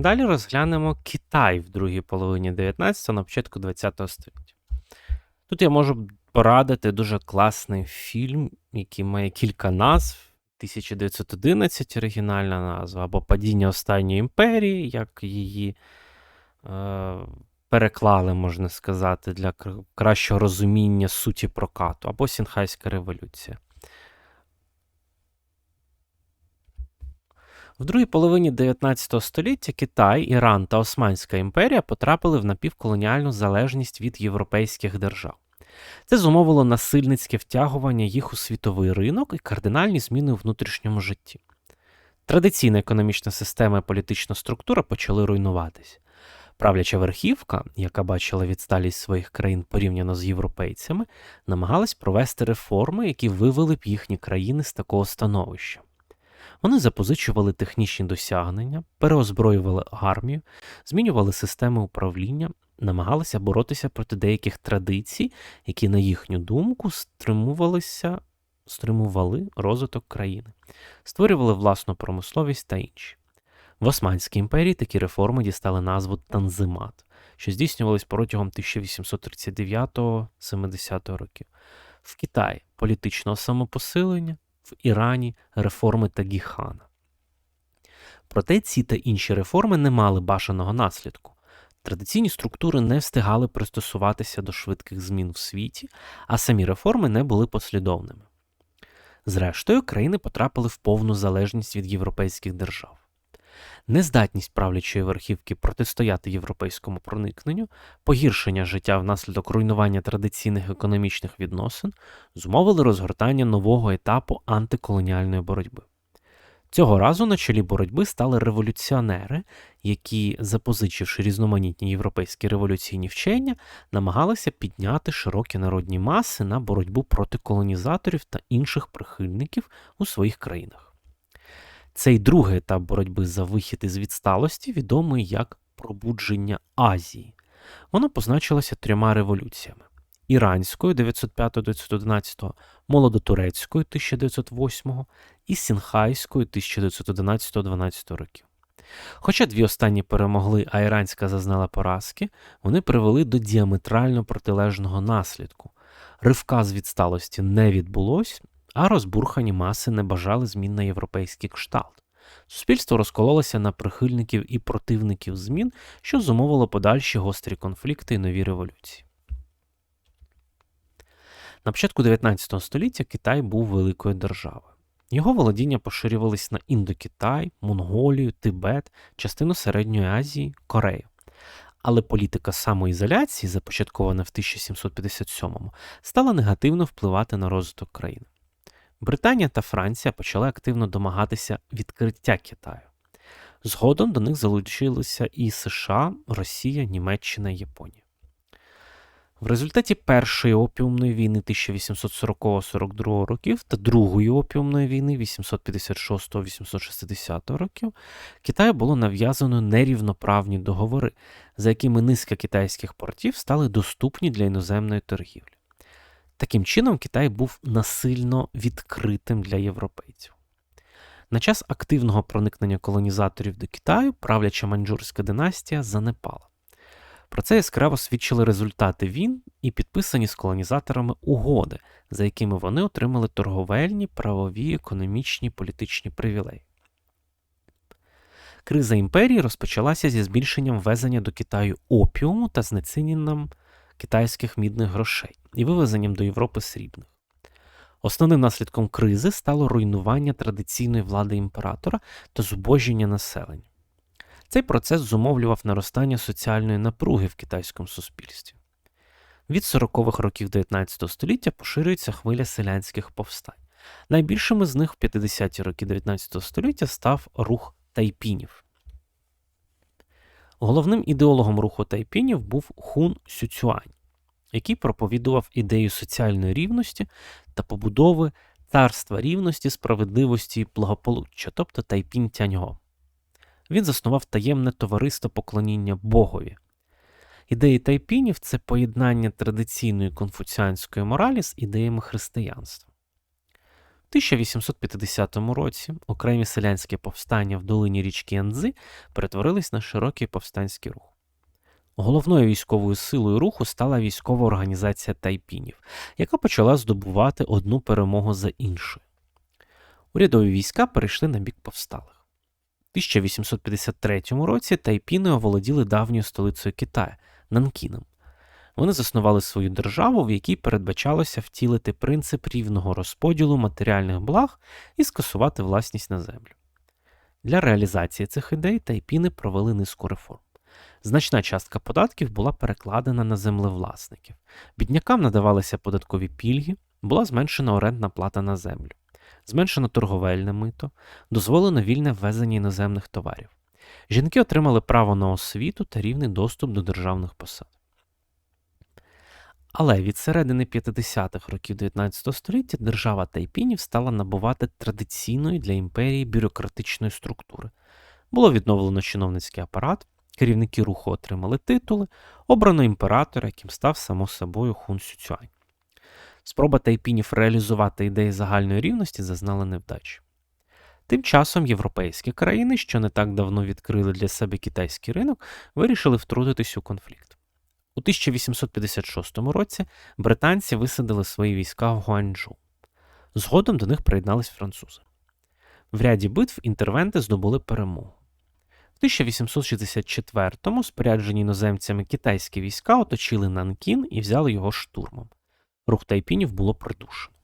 Далі розглянемо Китай в другій половині 19-го, на початку 20-го століття. Тут я можу порадити дуже класний фільм, який має кілька назв. 1911 оригінальна назва, або Падіння останньої імперії, як її е, переклали, можна сказати, для кращого розуміння суті прокату, або Сінхайська революція. В другій половині 19 століття Китай, Іран та Османська імперія потрапили в напівколоніальну залежність від європейських держав. Це зумовило насильницьке втягування їх у світовий ринок і кардинальні зміни у внутрішньому житті. Традиційна економічна система і політична структура почали руйнуватись. Правляча верхівка, яка бачила відсталість своїх країн порівняно з європейцями, намагалась провести реформи, які вивели б їхні країни з такого становища. Вони запозичували технічні досягнення, переозброювали армію, змінювали системи управління, намагалися боротися проти деяких традицій, які, на їхню думку, стримувалися, стримували розвиток країни, створювали власну промисловість та інші. В Османській імперії такі реформи дістали назву Танзимат, що здійснювались протягом 1839-70 років. В Китаї політичного самопосилення, в Ірані реформи Тагіхана. Проте ці та інші реформи не мали бажаного наслідку. Традиційні структури не встигали пристосуватися до швидких змін в світі, а самі реформи не були послідовними. Зрештою, країни потрапили в повну залежність від європейських держав. Нездатність правлячої верхівки протистояти європейському проникненню, погіршення життя внаслідок руйнування традиційних економічних відносин зумовили розгортання нового етапу антиколоніальної боротьби. Цього разу на чолі боротьби стали революціонери, які, запозичивши різноманітні європейські революційні вчення, намагалися підняти широкі народні маси на боротьбу проти колонізаторів та інших прихильників у своїх країнах. Цей другий етап боротьби за вихід із відсталості відомий як пробудження Азії. Воно позначилося трьома революціями: іранською 905-911, молодотурецькою 1908 і сінхайською 1911-12 років. Хоча дві останні перемогли, а іранська зазнала поразки, вони привели до діаметрально протилежного наслідку. Ривка з відсталості не відбулось, а розбурхані маси не бажали змін на європейський кшталт. Суспільство розкололося на прихильників і противників змін, що зумовило подальші гострі конфлікти і нові революції. На початку 19 століття Китай був великою державою. Його володіння поширювались на Індокитай, Монголію, Тибет, частину Середньої Азії, Корею. Але політика самоізоляції, започаткована в 1757-му, стала негативно впливати на розвиток країни. Британія та Франція почали активно домагатися відкриття Китаю. Згодом до них залучилися і США, Росія, Німеччина і Японія. В результаті Першої опіумної війни 1840-42 років та Другої опіумної війни 856-860 років Китаю було нав'язано нерівноправні договори, за якими низка китайських портів стали доступні для іноземної торгівлі. Таким чином, Китай був насильно відкритим для європейців. На час активного проникнення колонізаторів до Китаю правляча маньчжурська династія занепала. Про це яскраво свідчили результати війн і підписані з колонізаторами угоди, за якими вони отримали торговельні, правові, економічні, політичні привілеї. Криза імперії розпочалася зі збільшенням ввезення до Китаю опіуму та знеціненням китайських мідних грошей і вивезенням до Європи срібних. Основним наслідком кризи стало руйнування традиційної влади імператора та зубожіння населення. Цей процес зумовлював наростання соціальної напруги в китайському суспільстві. Від 40-х років 19 століття поширюється хвиля селянських повстань. Найбільшими з них в 50-ті роки 19 століття став рух тайпінів. Головним ідеологом руху тайпінів був Хун Сюцюань, який проповідував ідею соціальної рівності та побудови царства рівності, справедливості і благополуччя, тобто Тайпінь Тяньго. Він заснував таємне товариство поклоніння Богові. Ідеї тайпінів це поєднання традиційної конфуціанської моралі з ідеями християнства. 1850 році окремі селянські повстання в долині річки Янзи перетворились на широкий повстанський рух. Головною військовою силою руху стала військова організація тайпінів, яка почала здобувати одну перемогу за іншою. Урядові війська перейшли на бік повсталих. У 1853 році тайпіни оволоділи давньою столицею Китаю Нанкіном. Вони заснували свою державу, в якій передбачалося втілити принцип рівного розподілу матеріальних благ і скасувати власність на землю. Для реалізації цих ідей тайпіни провели низку реформ. Значна частка податків була перекладена на землевласників. Біднякам надавалися податкові пільги, була зменшена орендна плата на землю, зменшено торговельне мито, дозволено вільне ввезення іноземних товарів. Жінки отримали право на освіту та рівний доступ до державних посад. Але від середини 50-х років 19 століття держава тайпінів стала набувати традиційної для імперії бюрократичної структури. Було відновлено чиновницький апарат, керівники руху отримали титули, обрано імператора, яким став само собою Хун Сюцюань. Спроба тайпінів реалізувати ідеї загальної рівності зазнала невдачі. Тим часом європейські країни, що не так давно відкрили для себе китайський ринок, вирішили втрутитись у конфлікт. У 1856 році британці висадили свої війська в Гуанчжоу. Згодом до них приєднались французи. В ряді битв інтервенти здобули перемогу. В 1864-му споряджені іноземцями китайські війська оточили Нанкін і взяли його штурмом. Рух тайпінів було придушено.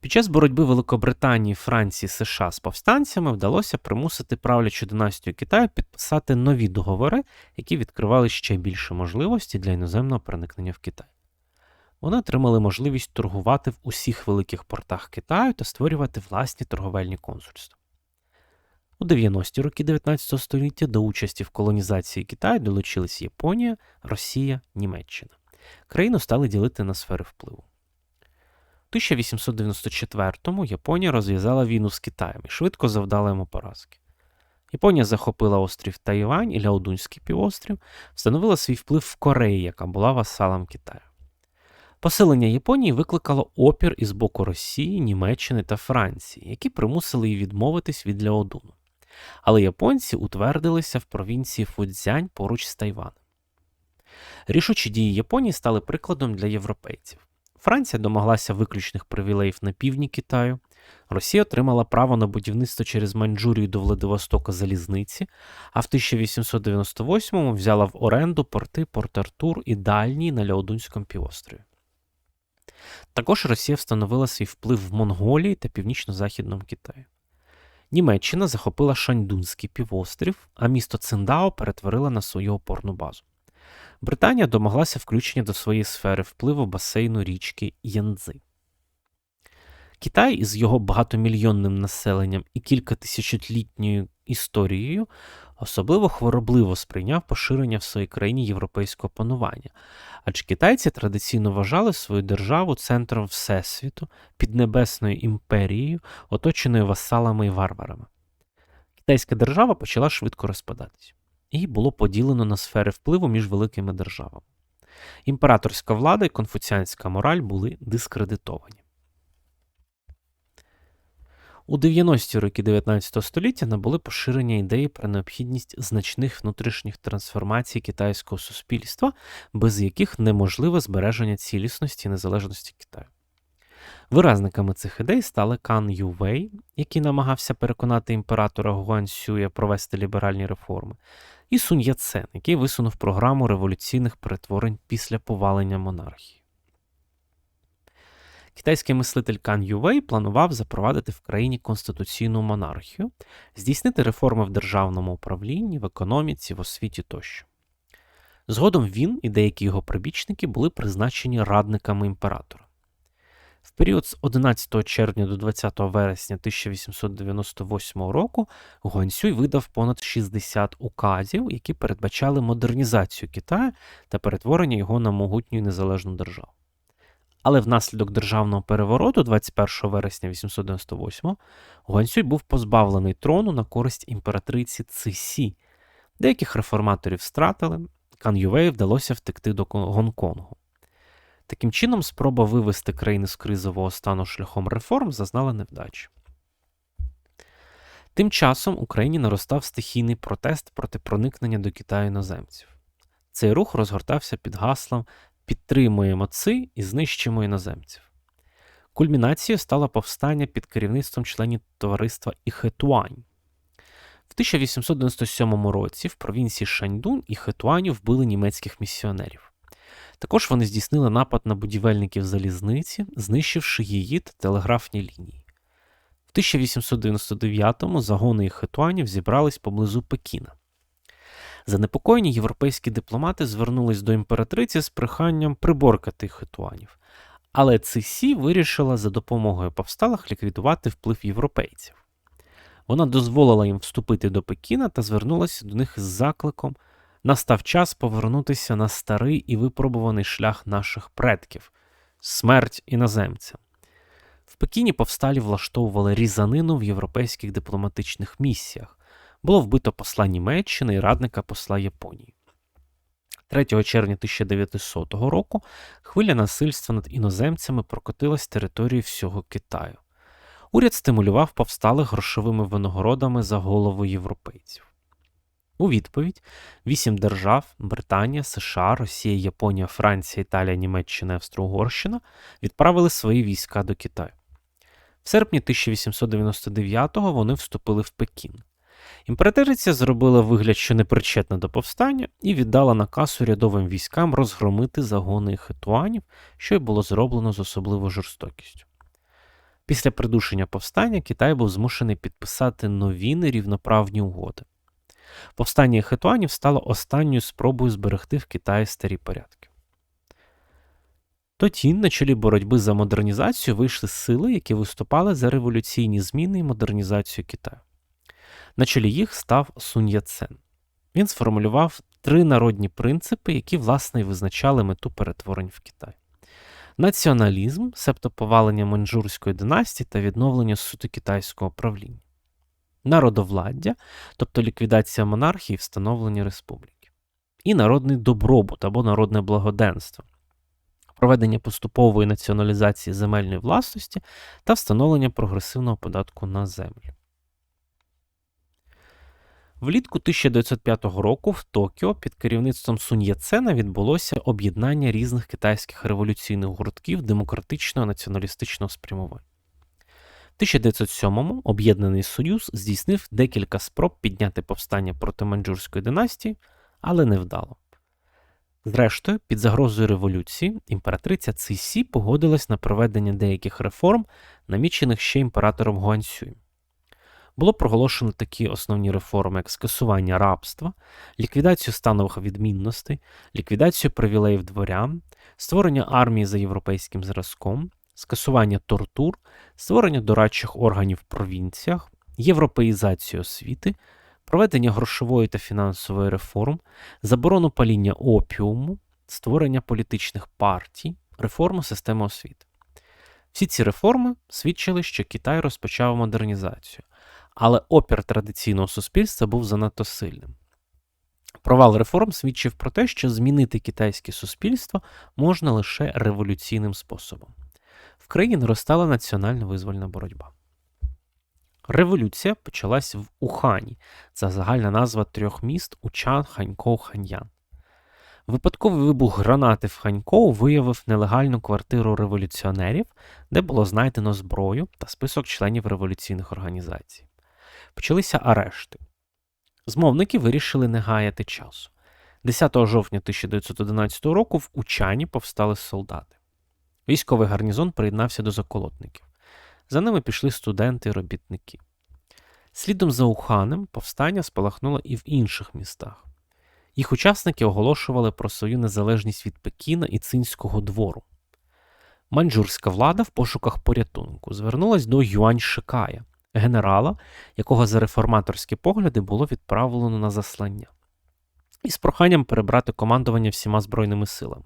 Під час боротьби Великобританії, Франції, США з повстанцями вдалося примусити правлячу династію Китаю підписати нові договори, які відкривали ще більше можливості для іноземного проникнення в Китай. Вони отримали можливість торгувати в усіх великих портах Китаю та створювати власні торговельні консульства. У 90-ті роки 19 століття до участі в колонізації Китаю долучились Японія, Росія, Німеччина. Країну стали ділити на сфери впливу. У 1894-му Японія розв'язала війну з Китаєм і швидко завдала йому поразки. Японія захопила острів Тайвань і Ляодунський півострів, встановила свій вплив в Кореї, яка була васалом Китаю. Посилення Японії викликало опір із боку Росії, Німеччини та Франції, які примусили її відмовитись від Ляодуну. Але японці утвердилися в провінції Фудзянь поруч з Тайваном. Рішучі дії Японії стали прикладом для європейців. Франція домоглася виключних привілеїв на півдні Китаю. Росія отримала право на будівництво через Маньчжурію до Владивостока залізниці, а в 1898-му взяла в оренду порти Порт-Артур і Дальній на Ляодунському півострові. Також Росія встановила свій вплив в Монголії та північно-західному Китаї. Німеччина захопила Шаньдунський півострів, а місто Циндао перетворила на свою опорну базу. Британія домоглася включення до своєї сфери впливу басейну річки Янзи. Китай із його багатомільйонним населенням і кількатисячолітньою історією особливо хворобливо сприйняв поширення в своїй країні європейського панування, адже китайці традиційно вважали свою державу центром Всесвіту, піднебесною імперією, оточеною васалами і варварами. Китайська держава почала швидко розпадатись і було поділено на сфери впливу між великими державами. Імператорська влада і конфуціанська мораль були дискредитовані. У 90-ті роки 19 століття набули поширення ідеї про необхідність значних внутрішніх трансформацій китайського суспільства, без яких неможливе збереження цілісності і незалежності Китаю. Виразниками цих ідей стали Кан Ювей, який намагався переконати імператора Гуансюя провести ліберальні реформи, і Сунь Яцен, який висунув програму революційних перетворень після повалення монархії. Китайський мислитель Кан Ювей планував запровадити в країні конституційну монархію, здійснити реформи в державному управлінні, в економіці, в освіті тощо. Згодом він і деякі його прибічники були призначені радниками імператора. В період з 11 червня до 20 вересня 1898 року Гуаньсюй видав понад 60 указів, які передбачали модернізацію Китаю та перетворення його на могутню і незалежну державу. Але внаслідок державного перевороту 21 вересня 1898 Гуаньсюй був позбавлений трону на користь імператриці Цисі. Деяких реформаторів стратили, Кан Ювею вдалося втекти до Гонконгу. Таким чином, спроба вивести країни з кризового стану шляхом реформ зазнала невдачі. Тим часом в Україні наростав стихійний протест проти проникнення до Китаю іноземців. Цей рух розгортався під гаслом Підтримуємо ЦИ і знищимо іноземців. Кульмінацією стало повстання під керівництвом членів товариства Іхетуань. В 1897 році в провінції Шаньдун і Хетуаню вбили німецьких місіонерів. Також вони здійснили напад на будівельників залізниці, знищивши її та телеграфні лінії. В 1899-му загони Хетуанів зібрались поблизу Пекіна. Занепокоєні європейські дипломати звернулись до імператриці з проханням приборкати хетуанів, але Цисі вирішила за допомогою повсталих ліквідувати вплив європейців. Вона дозволила їм вступити до Пекіна та звернулася до них з закликом настав час повернутися на старий і випробуваний шлях наших предків смерть іноземцям. В Пекіні повсталі влаштовували різанину в європейських дипломатичних місіях. Було вбито посла Німеччини і радника посла Японії. 3 червня 1900 року хвиля насильства над іноземцями прокотилась територією всього Китаю. Уряд стимулював повсталих грошовими винагородами за голову європейців. У відповідь вісім держав Британія, США, Росія, Японія, Франція, Італія, Німеччина Австро-Угорщина відправили свої війська до Китаю. В серпні 1899-го вони вступили в Пекін. Імператриця зробила вигляд, що не причетна до повстання, і віддала наказ урядовим військам розгромити загони хетуанів, що й було зроблено з особливою жорстокістю. Після придушення повстання Китай був змушений підписати нові нерівноправні угоди. Повстання хетуанів стало останньою спробою зберегти в Китаї старі порядки. Тоді на чолі боротьби за модернізацію вийшли сили, які виступали за революційні зміни і модернізацію Китаю. На чолі їх став Сунь Яцен. Він сформулював три народні принципи, які, власне, визначали мету перетворень в Китай. Націоналізм, себто повалення маньчжурської династії та відновлення суто китайського правління, народовладдя, тобто ліквідація монархії і встановлення республіки, і народний добробут або народне благоденство, проведення поступової націоналізації земельної власності та встановлення прогресивного податку на землю. Влітку 1905 року в Токіо під керівництвом Сунь Яцена відбулося об'єднання різних китайських революційних гуртків демократичного націоналістичного спрямування. В 1907-му Об'єднаний Союз здійснив декілька спроб підняти повстання проти маньчжурської династії, але не вдало. Зрештою, під загрозою революції імператриця Цисі погодилась на проведення деяких реформ, намічених ще імператором Гуанцюєм було проголошено такі основні реформи, як скасування рабства, ліквідацію станових відмінностей, ліквідацію привілеїв дворян, створення армії за європейським зразком, скасування тортур, створення дорадчих органів в провінціях, європеїзацію освіти, проведення грошової та фінансової реформ, заборону паління опіуму, створення політичних партій, реформу системи освіти. Всі ці реформи свідчили, що Китай розпочав модернізацію, але опір традиційного суспільства був занадто сильним. Провал реформ свідчив про те, що змінити китайське суспільство можна лише революційним способом. В країні наростала національна визвольна боротьба. Революція почалась в Ухані, це загальна назва трьох міст Учан, Ханькоу, Ханьян. Випадковий вибух гранати в Ханькоу виявив нелегальну квартиру революціонерів, де було знайдено зброю та список членів революційних організацій почалися арешти. Змовники вирішили не гаяти часу. 10 жовтня 1911 року в Учані повстали солдати. Військовий гарнізон приєднався до заколотників. За ними пішли студенти і робітники. Слідом за Уханем повстання спалахнуло і в інших містах. Їх учасники оголошували про свою незалежність від Пекіна і цинського двору. Маньчжурська влада в пошуках порятунку звернулась до Юань Шикая, генерала, якого за реформаторські погляди було відправлено на заслання, із проханням перебрати командування всіма збройними силами.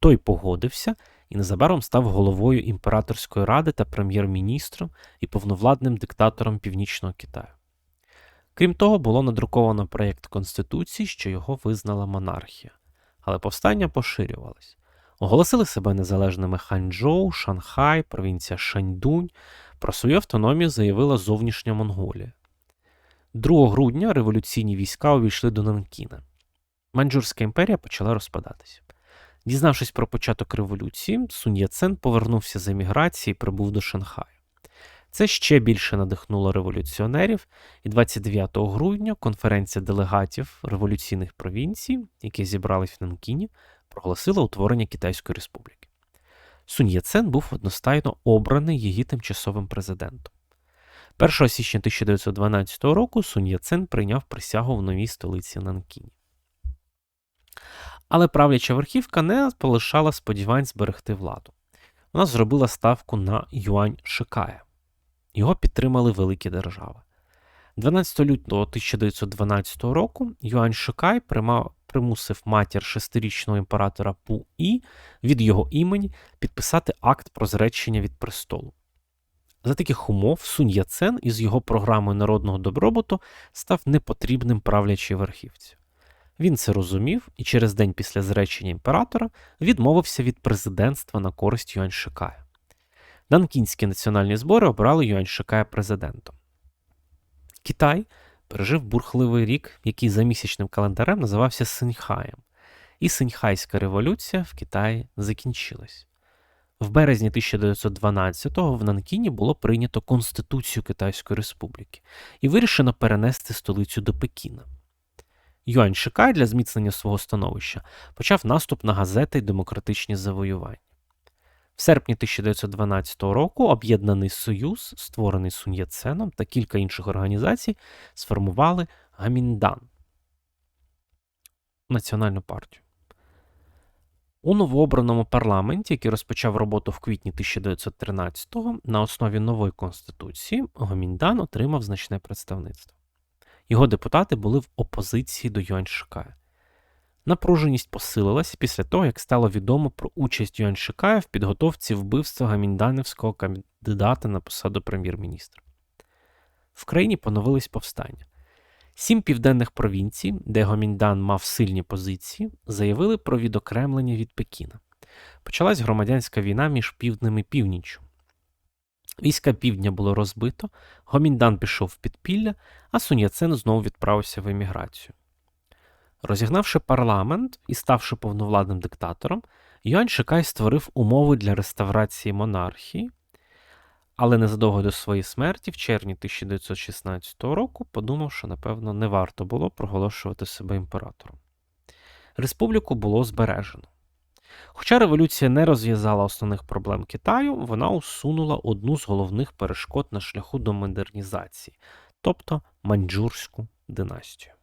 Той погодився і незабаром став головою імператорської ради та прем'єр-міністром і повновладним диктатором Північного Китаю. Крім того, було надруковано проєкт Конституції, що його визнала монархія, але повстання поширювались. Оголосили себе незалежними Ханчжоу, Шанхай, провінція Шаньдунь. Про свою автономію заявила зовнішня Монголія. 2 грудня революційні війська увійшли до Нанкіна. Маньчжурська імперія почала розпадатися. Дізнавшись про початок революції, Сунь Яцен повернувся з еміграції і прибув до Шанхаю. Це ще більше надихнуло революціонерів, і 29 грудня конференція делегатів революційних провінцій, які зібрались в Нанкіні, проголосила утворення Китайської республіки. Сунь був одностайно обраний її тимчасовим президентом. 1 січня 1912 року Сунь прийняв присягу в новій столиці Нанкіні. Але правляча верхівка не полишала сподівань зберегти владу. Вона зробила ставку на Юань Шикая. Його підтримали великі держави. 12 лютого 1912 року Юань Шикай примав, примусив матір шестирічного імператора Пу І від його імені підписати акт про зречення від престолу. За таких умов Сунь Яцен із його програмою народного добробуту став непотрібним правлячій верхівці. Він це розумів і через день після зречення імператора відмовився від президентства на користь Юань Шикая. Нанкінські національні збори обрали Юань Шикая президентом. Китай пережив бурхливий рік, який за місячним календарем називався Синьхаєм, і Синьхайська революція в Китаї закінчилась. В березні 1912-го в Нанкіні було прийнято Конституцію Китайської Республіки і вирішено перенести столицю до Пекіна. Юань Шикай для зміцнення свого становища почав наступ на газети й демократичні завоювання. В серпні 1912 року Об'єднаний Союз, створений Сунь Яценом та кілька інших організацій, сформували Гаміндан національну партію. У новообраному парламенті, який розпочав роботу в квітні 1913-го, на основі нової конституції Гоміндан отримав значне представництво. Його депутати були в опозиції до Юаньшикая. Напруженість посилилась після того, як стало відомо про участь Юаньшикая в підготовці вбивства гамінданівського кандидата на посаду прем'єр-міністра. В країні поновились повстання. Сім південних провінцій, де Гоміндан мав сильні позиції, заявили про відокремлення від Пекіна. Почалась громадянська війна між півднем і північчю. Війська півдня було розбито, Гоміндан пішов в підпілля, а Суньяцен знову відправився в еміграцію. Розігнавши парламент і ставши повновладним диктатором, Юань Шикай створив умови для реставрації монархії, але незадовго до своєї смерті, в червні 1916 року, подумав, що, напевно, не варто було проголошувати себе імператором. Республіку було збережено. Хоча революція не розв'язала основних проблем Китаю, вона усунула одну з головних перешкод на шляху до модернізації, тобто маньчжурську династію.